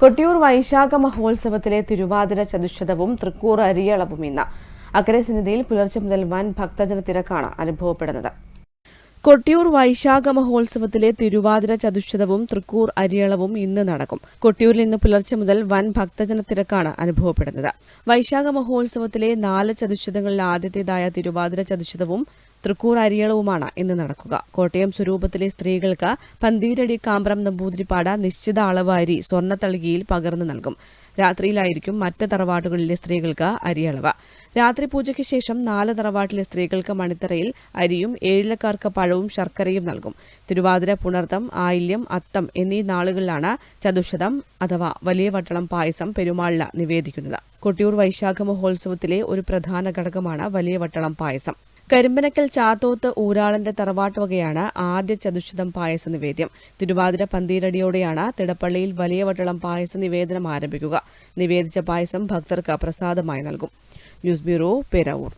കൊട്ടിയൂർ വൈശാഖ മഹോത്സവത്തിലെ തിരുവാതിര ചതുശതവും തൃക്കൂർ അരിയളവും ഇന്ന്. അക്കരെ സന്നിധിയിൽ പുലർച്ചെ മുതൽ വൻ ഭക്തജന തിരക്കാണ് അനുഭവപ്പെടുന്നത്. കൊട്ടിയൂർ വൈശാഖ മഹോത്സവത്തിലെ തിരുവാതിര ചതുശതവും തൃക്കൂർ അരിയളവും ഇന്ന് നടക്കും. കൊട്ടിയൂരിൽ ഇന്ന് പുലർച്ചെ മുതൽ വൻ ഭക്തജന തിരക്കാണ് അനുഭവപ്പെടുന്നത്. വൈശാഖ മഹോത്സവത്തിലെ നാല് ചതുശതങ്ങളിൽ ആദ്യത്തേതായ തിരുവാതിര ചതുശതവും തൃക്കൂർ അരിയളവുമാണ് ഇന്ന് നടക്കുക. കോട്ടയം സ്വരൂപത്തിലെ സ്ത്രീകൾക്ക് പന്തീരടി കാമ്പ്രം നമ്പൂതിരിപ്പാട നിശ്ചിത അളവ് അരി സ്വർണത്തളികയിൽ പകർന്നു നൽകും. രാത്രിയിലായിരിക്കും മറ്റ് തറവാട്ടുകളിലെ സ്ത്രീകൾക്ക് അരിയളവ്. രാത്രി പൂജയ്ക്ക് ശേഷം നാല് തറവാട്ടിലെ സ്ത്രീകൾക്ക് മണിത്തറയിൽ അരിയും ഏഴിലക്കാർക്ക് പഴവും ശർക്കരയും നൽകും. തിരുവാതിര പുണർത്തം ആയില്യം അത്തം എന്നീ നാളുകളിലാണ് ചതുശതം അഥവാ വലിയ വട്ടളം പായസം പെരുമാളിന് നിവേദിക്കുന്നത്. കൊട്ടിയൂർ വൈശാഖ മഹോത്സവത്തിലെ ഒരു പ്രധാന ഘടകമാണ് വലിയ വട്ടളം പായസം. കരിമ്പനക്കൽ ചാത്തോത്ത് ഊരാളന്റെ തറവാട്ട് വകയാണ് ആദ്യ ചതുശതം പായസ നിവേദ്യം. തിരുവാതിര പന്തീരടിയോടെയാണ് തിടപ്പള്ളിയിൽ വലിയ വട്ടളം പായസ നിവേദനം ആരംഭിക്കുക. നിവേദിച്ച പായസം ഭക്തർക്ക് പ്രസാദമായി നൽകും. News bureau Peravoor.